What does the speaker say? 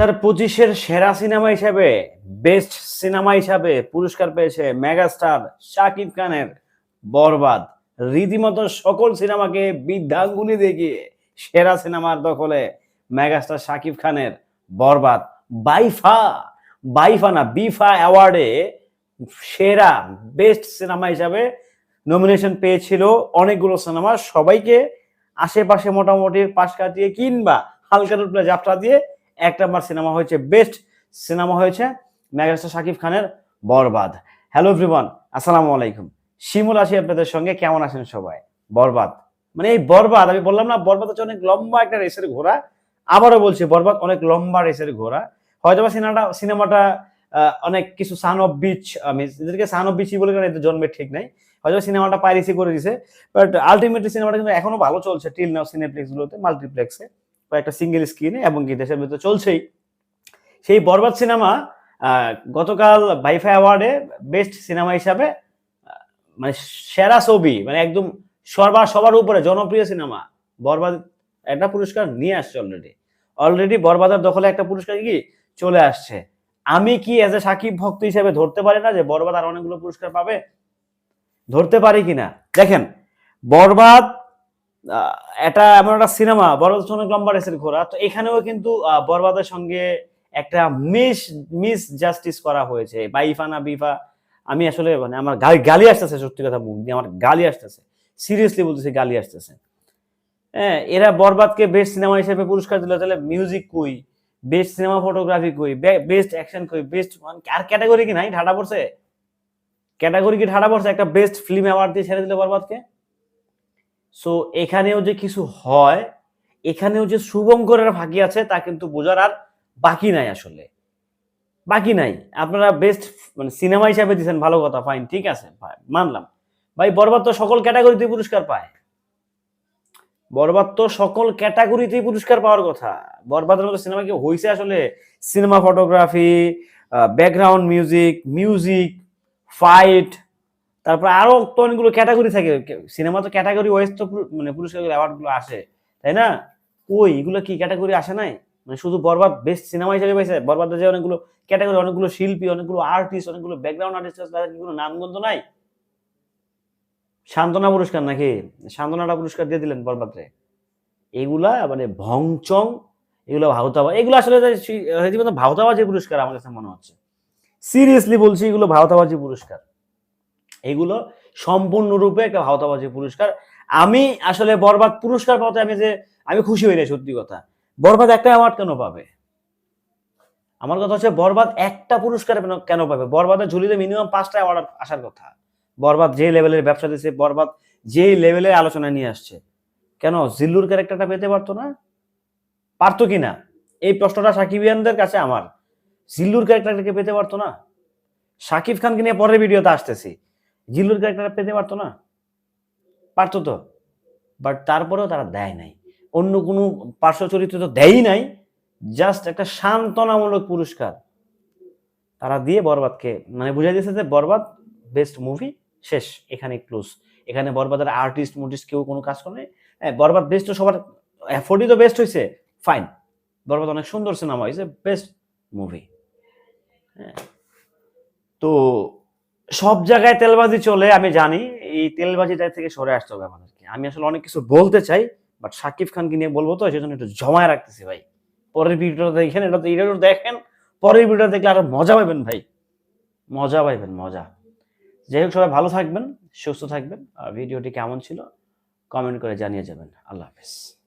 হাজার পঁচিশের সেরা সিনেমা হিসাবে, বেস্ট সিনেমা হিসাবে পুরস্কার পেয়েছে মেগাস্টার শাকিব খানের। বরবাদ, রীতিমতো সকল সিনেমাকে বিদ্যাঙ্গুলি দেখিয়ে সেরা সিনেমার দখলে মেগাস্টার শাকিব খানের। বরবাদ বাইফা বাইফা না বিফা অ্যাওয়ার্ডে সেরা, বেস্ট সিনেমা হিসাবে নমিনেশন পেয়েছিল অনেকগুলো সিনেমা। সবাইকে আশেপাশে মোটামুটি পাশ কাটিয়ে কিংবা হালকা রূপে যাত্রা দিয়ে এক নাম্বার সিনেমা হয়েছে, বেস্ট সিনেমা হয়েছে মেগাস্টার শাকিব খানের বরবাদ। হ্যালো এভরিওয়ান আসসালামু আলাইকুম। শিমুল আছি আপনাদের সঙ্গে, কেমন আছেন সবাই? বরবাদ। মানে এই বরবাদ, আমি বললাম না, বরবাদ হচ্ছে অনেক লম্বা একটা রেসের ঘোড়া। আবারও বলছি, বরবাদ অনেক লম্বা রেসের ঘোড়া। হয়তো বা সিনেমাটা সিনেমাটা অনেক কিছু সান অফ বিচ আমি এদেরকে সান অফ বিচই বলে কেন এতে জন্মের ঠিক নাই। হয়তো সিনেমাটা পাইরেসি করে দিছে, বাট আলটিমেটলি সিনেমাটা কিন্তু এখনও ভালো চলছে টিল নাও সিনেপ্লেক্স গুলোতে মাল্টিপ্লেক্সে একটা সিঙ্গেল স্ক্রিনে এবং কি দেশের ভিতরে চলছেই। সেই বরবাদ সিনেমা গতকাল বাইফাই অ্যাওয়ার্ডে বেস্ট সিনেমা হিসাবে মানে সেরা ছবি মানে একদম সবার সবার উপরে জনপ্রিয় সিনেমা। বরবাদ একটা পুরস্কার নিয়ে আসছে অলরেডি অলরেডি বরবাদের দখলে একটা পুরস্কার কি? চলে আসছে। আমি কি এজ এ সাকিব ভক্ত হিসেবে ধরতে পারি না যে বরবাদ আর অনেকগুলো পুরস্কার পাবে? ধরতে পারি কিনা? দেখেন, বরবাদ এটা এমন একটা সিনেমা হচ্ছে অনেক লম্বা ঘোরা তো এখানেও কিন্তু বরবাদের সঙ্গে একটা মিস মিস জাস্টিস করা হয়েছে। বাইফা না বিফা, আমি আসলে মানে আমার গালি গালি আসতেছে সত্যি কথা মুখ দিয়ে, আমার গালি আসতেছে। সিরিয়াসলি বলতেছি, গালি আসতেছে। হ্যাঁ এরা বরবাদকে বেস্ট সিনেমা হিসেবে পুরস্কার দিল, তাহলে মিউজিক কই? বেস্ট সিনেমা ফটোগ্রাফি কই? বেস্ট অ্যাকশন কই? বেস্ট আর ক্যাটাগরি কি নাই? ঠাডা পড়ছে? ক্যাটাগরি কি ঠাডা পড়ছে? একটা বেস্ট ফিল্ম অ্যাওয়ার্ড দিয়ে ছেড়ে দিল বরবাদকে? সো এখানেও যে কিছু হয়, এখানেও যে শুভঙ্করের ফাঁকি আছে, তা কিন্তু বোঝার আর বাকি নাই আসলে। বাকি নাই। আপনারা বেস্ট মানে সিনেমা হিসাবে দিচ্ছেন ভালো কথা ফাইন ঠিক আছে মানলাম। ভাই, বরবাদ তো সকল ক্যাটাগরিতে পুরস্কার পায়। বরবাদ তো সকল ক্যাটাগরিতেই পুরস্কার পাওয়ার কথা। বরবাদের মতো সিনেমা কি হয়েছে আসলে? Cinema photography background music music fight তারপর আরও তো অনেকগুলো ক্যাটাগরি থাকে। সিনেমা তো ক্যাটাগরি ওয়াইজ তো মানে পুরস্কার অ্যাওয়ার্ডগুলো আসে। তাই না? কই, এগুলো কি ক্যাটাগরি আসে নাই? মানে শুধু বরবাদ বেস্ট সিনেমা হিসেবে পাইছে। বরবাদ যে অনেকগুলো ক্যাটাগরি অনেকগুলো শিল্পী, অনেকগুলো আর্টিস্ট অনেকগুলো ব্যাকগ্রাউন্ড আর্টিস্ট তাদের কি কোনো নামগন্ধ নাই? সান্ত্বনা পুরস্কার নাকি? সান্ত্বনাটা পুরস্কার দিয়ে দিলেন বরবাদরে এগুলা মানে ভংচং, এগুলো ভাওতাবা এগুলো আসলে রীতিমতো ভাওতাবাজি পুরস্কার আমার কাছে মনে হচ্ছে। সিরিয়াসলি বলছি, এগুলো ভাওতাবাজি পুরস্কার। এগুলো সম্পূর্ণরূপে একটা ভাওতাবাজি পুরস্কার। আমি আসলে বরবাদ পুরস্কার পাওয়াতে আমি যে, আমি খুশি হই না, সত্যি কথা। বরবাদ একটা অ্যাওয়ার্ড কেন পাবে? আমার কথা হচ্ছে বরবাদ একটা পুরস্কার কেন- পাবে? বরবাদের ঝুলিতে মিনিমাম পাঁচটা অ্যাওয়ার্ড আসার কথা। বরবাদ যে লেভেলের ব্যবসা দিচ্ছে বরবাদ যে লেভেলের আলোচনা নিয়ে আসছে। কেন? জিল্লুর ক্যারেক্টারটা পেতে পারতো না? পারতো কি না? এই প্রশ্নটা সাকিবিয়ানদের কাছে আমার। জিল্লুর ক্যারেক্টারটাকে পেতে পারতো না? সাকিব খানকে নিয়ে পরের ভিডিওতে আসতেছি। জিল্লুর ক্যারেক্টার পেতে পারতো না। পারতো তো। বাট তারপরেও তারা দেয় নাই। অন্য কোনো পার্শ্ব চরিত্র তো দেয়ই নাই। জাস্ট একটা সান্ত্বনামূলক পুরস্কার। তারা দিয়ে বরবাদকে মানে বুঝাই দিয়েছে যে বরবাদ বেস্ট মুভি শেষ। এখানে ক্লোজ এখানে বরবাদের আর্টিস্ট মুটিস্ট কেউ কোনো কাজ করে। হ্যাঁ বরবাদ বেস্ট তো সবার অ্যাফোর্ডই তো বেস্ট হয়েছে ফাইন বরবাদ অনেক সুন্দর সিনেমা হয়েছে বেস্ট মুভি হ্যাঁ। তো সব জায়গায় তেলবাজি চলে, আমি জানি। এই তেলবাজিটা থেকে সরে আসতে হবে আমাদেরকে। আমি আসলে অনেক কিছু বলতে চাই বাট সাকিব খানকে নিয়ে বলব তো, সেজন্য একটু জমায় রাখতেছি ভাই। পরের ভিডিওটা দেখেন, এটা তো এটা দেখেন, পরের ভিডিওটা দেখলে আরও মজা পাইবেন ভাই। মজা পাইবেন, মজা। যাই হোক, সবাই ভালো থাকবেন, সুস্থ থাকবেন, আর ভিডিওটি কেমন ছিল কমেন্ট করে জানিয়ে যাবেন। আল্লাহ হাফেজ।